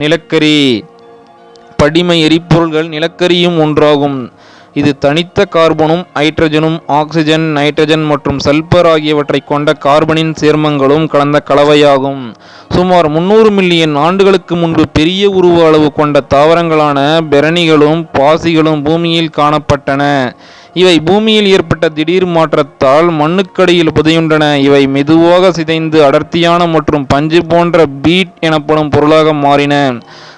நிலக்கரி. படிம எரிபொருள்கள் நிலக்கரியும் ஒன்றாகும். இது தனித்த கார்பனும் ஹைட்ரஜனும் ஆக்சிஜன் நைட்ரஜன் மற்றும் சல்பர் ஆகியவற்றைக் கொண்ட கார்பனின் சேர்மங்களும் கலந்த கலவையாகும். சுமார் முன்னூறு மில்லியன் ஆண்டுகளுக்கு முன்பு பெரிய உருவ அளவு கொண்ட தாவரங்களான பெரணிகளும் பாசிகளும் பூமியில் காணப்பட்டன. இவை பூமியில் ஏற்பட்ட திடீர் மாற்றத்தால் மண்ணுக்கடியில் புதையுண்டன இவை மெதுவாக சிதைந்து அடர்த்தியான மற்றும் பஞ்சு போன்ற பீட் எனப்படும் பொருளாக மாறின.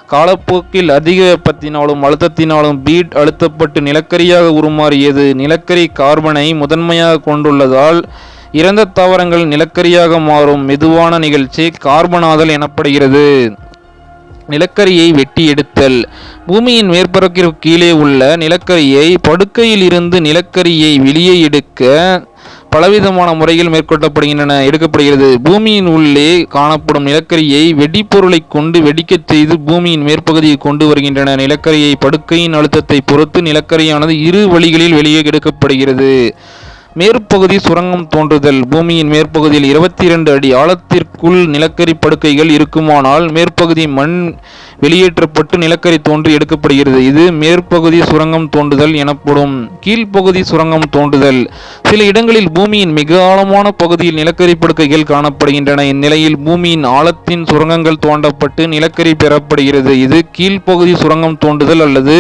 காலப்போக்கில் அதிக வெப்பத்தினாலும் அழுத்தத்தினாலும் பீட் அழுத்தப்பட்டு நிலக்கரியாக உருமாறியது. நிலக்கரி கார்பனை முதன்மையாக கொண்டுள்ளதால் இறந்த தாவரங்கள் நிலக்கரியாக மாறும். மெதுவான நிகழ்ச்சி கார்பனாதல் எனப்படுகிறது. நிலக்கரியை வெட்டி எடுத்தல். பூமியின் மேற்பரப்பிற்கு கீழே உள்ள நிலக்கரியை படுக்கையில் இருந்து நிலக்கரியை வெளியே எடுக்க பலவிதமான முறைகள் மேற்கொள்ளப்படுகின்றன எடுக்கப்படுகிறது. பூமியின் உள்ளே காணப்படும் நிலக்கரியை வெடிப்பொருளை கொண்டு வெடிக்கச் செய்து பூமியின் மேற்பகுதியை கொண்டு வருகின்றன. நிலக்கரியை படுக்கையின் அழுத்தத்தை பொறுத்து நிலக்கரியானது இரு வழிகளில் வெளியே எடுக்கப்படுகிறது. மேற்பகுதி சுரங்கம் தோன்றுதல். பூமியின் மேற்பகுதியில் இருபத்தி இரண்டு அடி ஆழத்திற்குள் நிலக்கரி படுக்கைகள் இருக்குமானால் மேற்பகுதி மண் வெளியேற்றப்பட்டு நிலக்கரி தோன்றி எடுக்கப்படுகிறது. இது மேற்பகுதி சுரங்கம் தோண்டுதல் எனப்படும் கீழ்ப்பகுதி சுரங்கம் தோண்டுதல். சில இடங்களில் பூமியின் மிக ஆழமான பகுதியில் நிலக்கரி படுக்கைகள் காணப்படுகின்றன. இந்நிலையில் பூமியின் ஆழத்தின் சுரங்கங்கள் தோண்டப்பட்டு நிலக்கரி பெறப்படுகிறது. இது கீழ்ப்பகுதி சுரங்கம் தோண்டுதல் அல்லது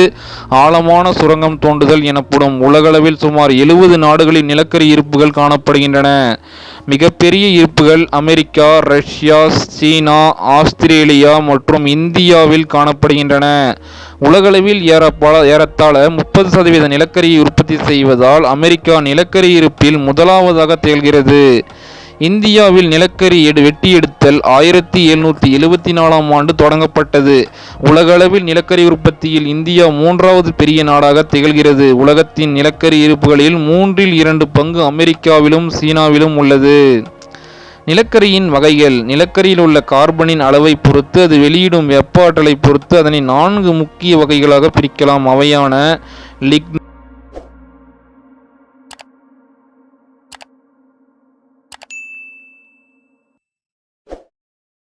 ஆழமான சுரங்கம் தோண்டுதல் எனப்படும். உலகளவில் சுமார் எழுபது நாடுகளில் நிலக்கரி இருப்புகள் காணப்படுகின்றன. மிகப்பெரிய இருப்புகள் அமெரிக்கா ரஷ்யா சீனா ஆஸ்திரேலியா மற்றும் இந்தியாவில் காணப்படுகின்றன. உலகளவில் ஏறப்பால ஏறத்தாழ முப்பது சதவீத நிலக்கரியை உற்பத்தி செய்வதால் அமெரிக்கா நிலக்கரி இருப்பில் முதலாவதாக திகழ்கிறது. இந்தியாவில் நிலக்கரி எடு வெட்டி எடுத்தல் ஆயிரத்தி எழுநூற்றி எழுபத்தி நாலாம் ஆண்டு தொடங்கப்பட்டது. உலகளவில் நிலக்கரி உற்பத்தியில் இந்தியா மூன்றாவது பெரிய நாடாக திகழ்கிறது. உலகத்தின் நிலக்கரி இருப்புகளில் மூன்றில் இரண்டு பங்கு அமெரிக்காவிலும் சீனாவிலும் உள்ளது. நிலக்கரியின் வகைகள். நிலக்கரியில் உள்ள கார்பனின் அளவை பொறுத்து அது வெளியிடும் வெப்ப ஆற்றலை பொறுத்து அதனை நான்கு முக்கிய வகைகளாக பிரிக்கலாம். அவையான லிக்